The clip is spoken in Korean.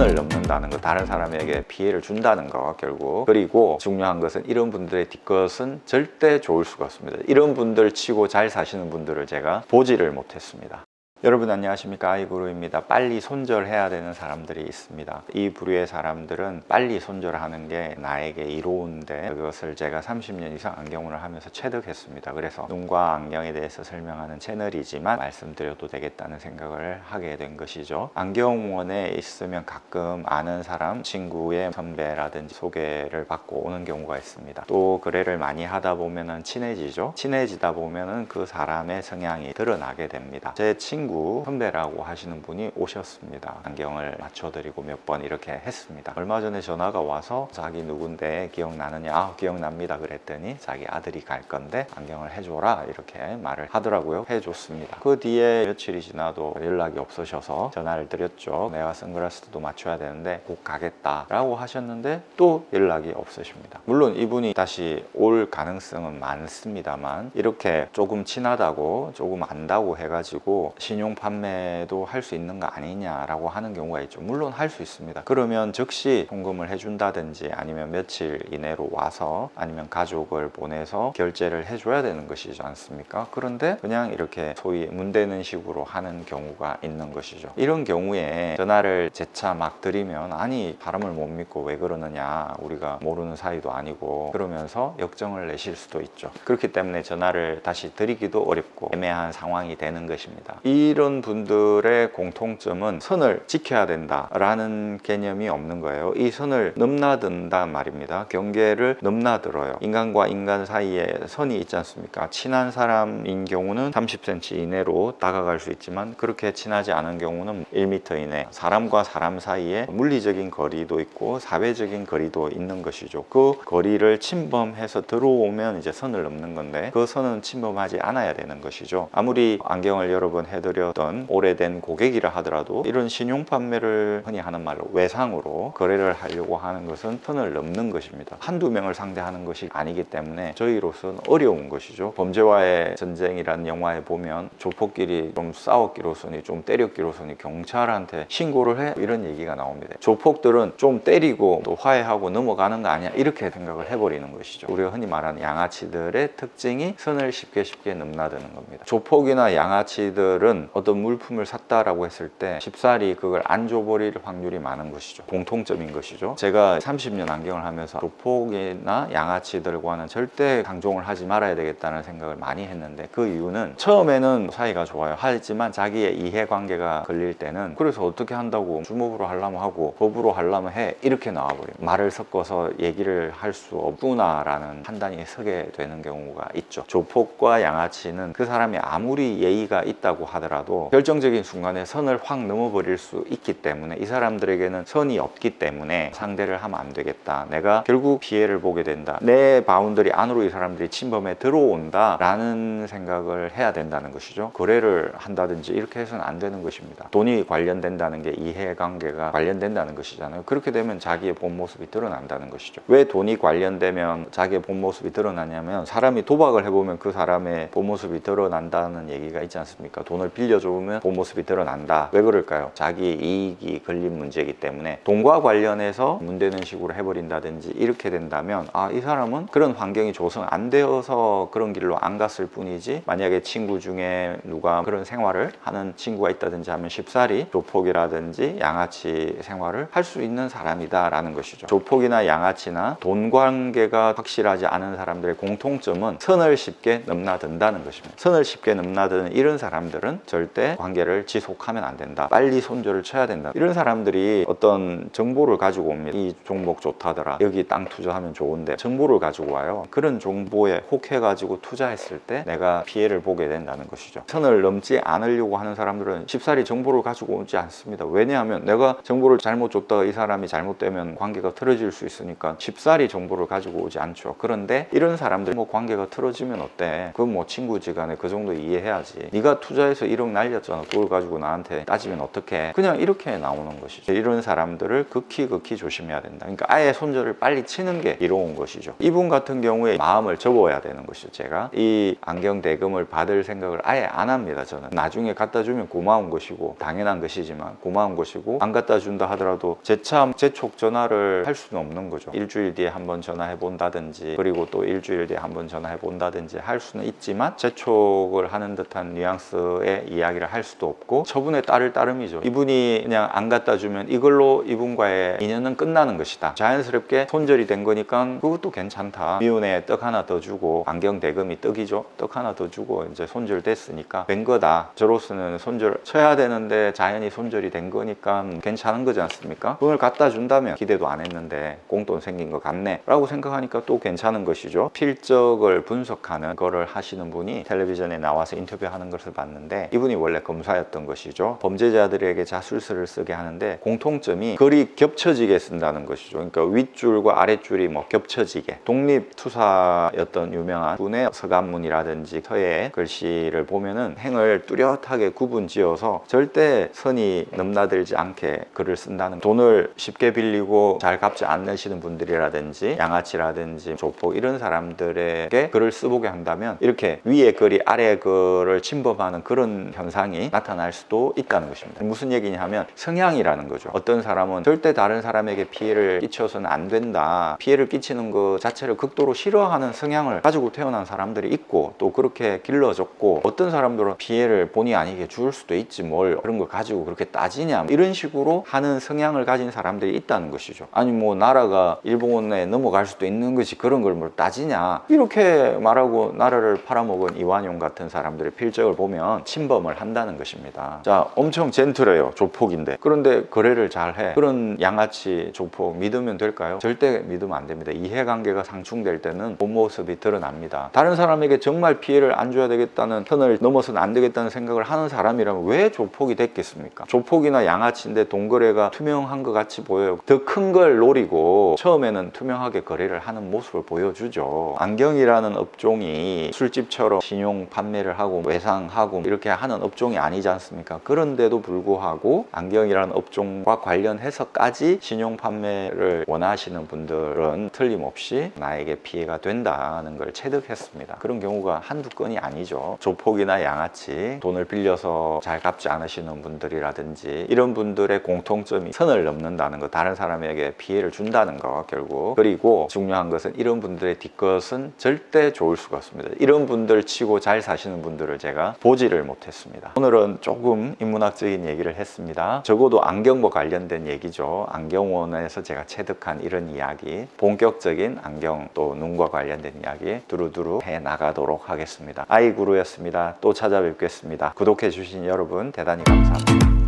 선을 넘는다는 거 다른 사람에게 피해를 준다는 거 결국. 그리고 중요한 것은 이런 분들의 뒷것은 절대 좋을 수가 없습니다. 이런 분들 치고 잘 사시는 분들을 제가 보지를 못했습니다 여러분 안녕하십니까? 아이구루입니다. 빨리 손절해야 되는 사람들이 있습니다. 이 부류의 사람들은 빨리 손절하는 게 나에게 이로운데 그것을 제가 30년 이상 안경을 하면서 체득했습니다. 그래서 눈과 안경에 대해서 설명하는 채널이지만 말씀드려도 되겠다는 생각을 하게 된 것이죠. 안경원에 있으면 가끔 아는 사람 친구의 선배라든지 소개를 받고 오는 경우가 있습니다. 또 거래를 많이 하다 보면은 친해지죠. 친해지다 보면은 그 사람의 성향이 드러나게 됩니다. 제 친구 선배라고 하시는 분이 오셨습니다. 안경을 맞춰드리고 몇 번 이렇게 했습니다. 얼마 전에 전화가 와서 자기 누군데 기억나느냐? 아, 기억납니다. 그랬더니 자기 아들이 갈 건데 안경을 해줘라 이렇게 말을 하더라고요. 해줬습니다. 그 뒤에 며칠이 지나도 연락이 없으셔서 전화를 드렸죠. 내가 선글라스도 맞춰야 되는데 곧 가겠다라고 하셨는데 또 연락이 없으십니다. 물론 이분이 다시 올 가능성은 많습니다만 이렇게 조금 친하다고 조금 안다고 해가지고 신용 판매도 할 수 있는 거 아니냐라고 하는 경우가 있죠. 물론 할 수 있습니다. 그러면 즉시 송금을 해준다든지 아니면 며칠 이내로 와서 아니면 가족을 보내서 결제를 해줘야 되는 것이지 않습니까? 그런데 그냥 이렇게 소위 문대는 식으로 하는 경우가 있는 것이죠. 이런 경우에 전화를 재차 막 드리면 아니 사람을 못 믿고 왜 그러느냐 우리가 모르는 사이도 아니고 그러면서 역정을 내실 수도 있죠. 그렇기 때문에 전화를 다시 드리기도 어렵고 애매한 상황이 되는 것입니다. 이런 분들의 공통점은 선을 지켜야 된다라는 개념이 없는 거예요. 이 선을 넘나든단 말입니다. 경계를 넘나들어요. 인간과 인간 사이에 선이 있지 않습니까? 친한 사람인 경우는 30cm 이내로 다가갈 수 있지만 그렇게 친하지 않은 경우는 1m 이내. 사람과 사람 사이에 물리적인 거리도 있고 사회적인 거리도 있는 것이죠. 그 거리를 침범해서 들어오면 이제 선을 넘는 건데 그 선은 침범하지 않아야 되는 것이죠. 아무리 안경을 여러 번 해드 렸던 오래된 고객이라 하더라도 이런 신용 판매를 흔히 하는 말로 외상으로 거래를 하려고 하는 것은 선을 넘는 것입니다. 한두 명을 상대하는 것이 아니기 때문에 저희로서는 어려운 것이죠. 범죄와의 전쟁이라는 영화에 보면 조폭끼리 좀 싸웠기로서니 좀 때렸기로서니 경찰한테 신고를 해 이런 얘기가 나옵니다. 조폭들은 좀 때리고 또 화해하고 넘어가는 거 아니야 이렇게 생각을 해버리는 것이죠. 우리가 흔히 말하는 양아치들의 특징이 선을 쉽게 쉽게 넘나드는 겁니다. 조폭이나 양아치들은 어떤 물품을 샀다라고 했을 때 쉽사리 그걸 안 줘버릴 확률이 많은 것이죠. 공통점인 것이죠. 제가 30년 안경을 하면서 조폭이나 양아치들과는 절대 강종을 하지 말아야 되겠다는 생각을 많이 했는데 그 이유는 처음에는 사이가 좋아요. 하지만 자기의 이해관계가 걸릴 때는 그래서 어떻게 한다고 주먹으로 하려면 하고 법으로 하려면 해 이렇게 나와버려요. 말을 섞어서 얘기를 할 수 없구나 라는 판단이 서게 되는 경우가 있죠. 조폭과 양아치는 그 사람이 아무리 예의가 있다고 하더라도 결정적인 순간에 선을 확 넘어버릴 수 있기 때문에 이 사람들에게는 선이 없기 때문에 상대를 하면 안 되겠다. 내가 결국 피해를 보게 된다. 내 바운더리 안으로 이 사람들이 침범해 들어온다 라는 생각을 해야 된다는 것이죠. 거래를 한다든지 이렇게 해서는 안 되는 것입니다. 돈이 관련된다는 게 이해관계가 관련된다는 것이잖아요. 그렇게 되면 자기의 본 모습이 드러난다는 것이죠. 왜 돈이 관련되면 자기의 본 모습이 드러나냐면 사람이 도박을 해보면 그 사람의 본 모습이 드러난다는 얘기가 있지 않습니까? 돈을 빌려주면 본 모습이 드러난다. 왜 그럴까요? 자기의 이익이 걸린 문제이기 때문에 돈과 관련해서 문대는 식으로 해버린다든지 이렇게 된다면 아 이 사람은 그런 환경이 조성 안 되어서 그런 길로 안 갔을 뿐이지 만약에 친구 중에 누가 그런 생활을 하는 친구가 있다든지 하면 쉽사리 조폭이라든지 양아치 생활을 할 수 있는 사람이다 라는 것이죠. 조폭이나 양아치나 돈 관계가 확실하지 않은 사람들의 공통점은 선을 쉽게 넘나든다는 것입니다. 선을 쉽게 넘나드는 이런 사람들은 절대 관계를 지속하면 안 된다. 빨리 손절을 쳐야 된다. 이런 사람들이 어떤 정보를 가지고 옵니다. 이 종목 좋다더라. 여기 땅 투자하면 좋은데 정보를 가지고 와요. 그런 정보에 혹해 가지고 투자했을 때 내가 피해를 보게 된다는 것이죠. 선을 넘지 않으려고 하는 사람들은 쉽사리 정보를 가지고 오지 않습니다. 왜냐하면 내가 정보를 잘못 줬다가 이 사람이 잘못되면 관계가 틀어질 수 있으니까 쉽사리 정보를 가지고 오지 않죠. 그런데 이런 사람들 뭐 관계가 틀어지면 어때? 그건 뭐 친구 지간에 그 정도 이해해야지. 네가 투자해서 이런 1억 날렸잖아. 그걸 가지고 나한테 따지면 어떡해. 그냥 이렇게 나오는 것이죠. 이런 사람들을 극히 극히 조심해야 된다. 그러니까 아예 손절을 빨리 치는 게 이로운 것이죠. 이분 같은 경우에 마음을 접어야 되는 것이죠. 제가 이 안경 대금을 받을 생각을 아예 안 합니다. 저는 나중에 갖다 주면 고마운 것이고 당연한 것이지만 고마운 것이고 안 갖다 준다 하더라도 재참 재촉 전화를 할 수는 없는 거죠. 일주일 뒤에 한 번 전화해 본다든지 그리고 또 일주일 뒤에 한 번 전화해 본다든지 할 수는 있지만 재촉을 하는 듯한 뉘앙스의 이야기를 할 수도 없고 처분에 따를 따름이죠. 이분이 그냥 안 갖다 주면 이걸로 이분과의 인연은 끝나는 것이다. 자연스럽게 손절이 된 거니까 그것도 괜찮다. 미운에 떡 하나 더 주고 안경 대금이 떡이죠. 떡 하나 더 주고 이제 손절됐으니까 된 거다. 저로서는 손절 쳐야 되는데 자연히 손절이 된 거니까 괜찮은 거지 않습니까? 돈을 갖다 준다면 기대도 안 했는데 공돈 생긴 것 같네 라고 생각하니까 또 괜찮은 것이죠. 필적을 분석하는 거를 하시는 분이 텔레비전에 나와서 인터뷰하는 것을 봤는데 이분이 원래 검사였던 것이죠. 범죄자들에게 자술서를 쓰게 하는데 공통점이 글이 겹쳐지게 쓴다는 것이죠. 그러니까 윗줄과 아랫줄이 뭐 겹쳐지게 독립투사였던 유명한 분의 서간문이라든지 서예 글씨를 보면은 행을 뚜렷하게 구분지어서 절대 선이 넘나들지 않게 글을 쓴다는 돈을 쉽게 빌리고 잘 갚지 않으시는 분들이라든지 양아치라든지 조폭 이런 사람들에게 글을 쓰보게 한다면 이렇게 위에 글이 아래 글을 침범하는 그런 현상이 나타날 수도 있다는 것입니다. 무슨 얘기냐 하면 성향이라는 거죠. 어떤 사람은 절대 다른 사람에게 피해를 끼쳐서는 안 된다. 피해를 끼치는 것 자체를 극도로 싫어하는 성향을 가지고 태어난 사람들이 있고 또 그렇게 길러졌고 어떤 사람들은 피해를 본의 아니게 줄 수도 있지 뭘 그런 걸 가지고 그렇게 따지냐 이런 식으로 하는 성향을 가진 사람들이 있다는 것이죠. 아니 뭐 나라가 일본에 넘어갈 수도 있는 것이 그런 걸 뭘 따지냐 이렇게 말하고 나라를 팔아먹은 이완용 같은 사람들의 필적을 보면 침범 을 한다는 것입니다. 자 엄청 젠틀해요 조폭인데 그런데 거래를 잘해 그런 양아치 조폭 믿으면 될까요? 절대 믿으면 안 됩니다. 이해관계가 상충될 때는 본 모습이 드러납니다. 다른 사람에게 정말 피해를 안 줘야 되겠다는 선을 넘어서는 안 되겠다는 생각을 하는 사람이라면 왜 조폭이 됐겠습니까? 조폭이나 양아치인데 돈거래가 투명한 것 같이 보여요. 더 큰 걸 노리고 처음에는 투명하게 거래를 하는 모습을 보여주죠. 안경이라는 업종이 술집처럼 신용 판매를 하고 외상하고 이렇게 하는 업종이 아니지 않습니까? 그런데도 불구하고 안경이라는 업종과 관련해서까지 신용 판매를 원하시는 분들은 틀림없이 나에게 피해가 된다는 걸 체득했습니다. 그런 경우가 한두 건이 아니죠. 조폭이나 양아치 돈을 빌려서 잘 갚지 않으시는 분들이라든지 이런 분들의 공통점이 선을 넘는다는 것, 다른 사람에게 피해를 준다는 것 결국 그리고 중요한 것은 이런 분들의 뒷것은 절대 좋을 수가 없습니다. 이런 분들 치고 잘 사시는 분들을 제가 보지를 못 했습니다. 오늘은 조금 인문학적인 얘기를 했습니다. 적어도 안경과 관련된 얘기죠. 안경원에서 제가 체득한 이런 이야기, 본격적인 안경 또 눈과 관련된 이야기 두루두루 해 나가도록 하겠습니다. 아이구루였습니다. 또 찾아뵙겠습니다. 구독해 주신 여러분 대단히 감사합니다.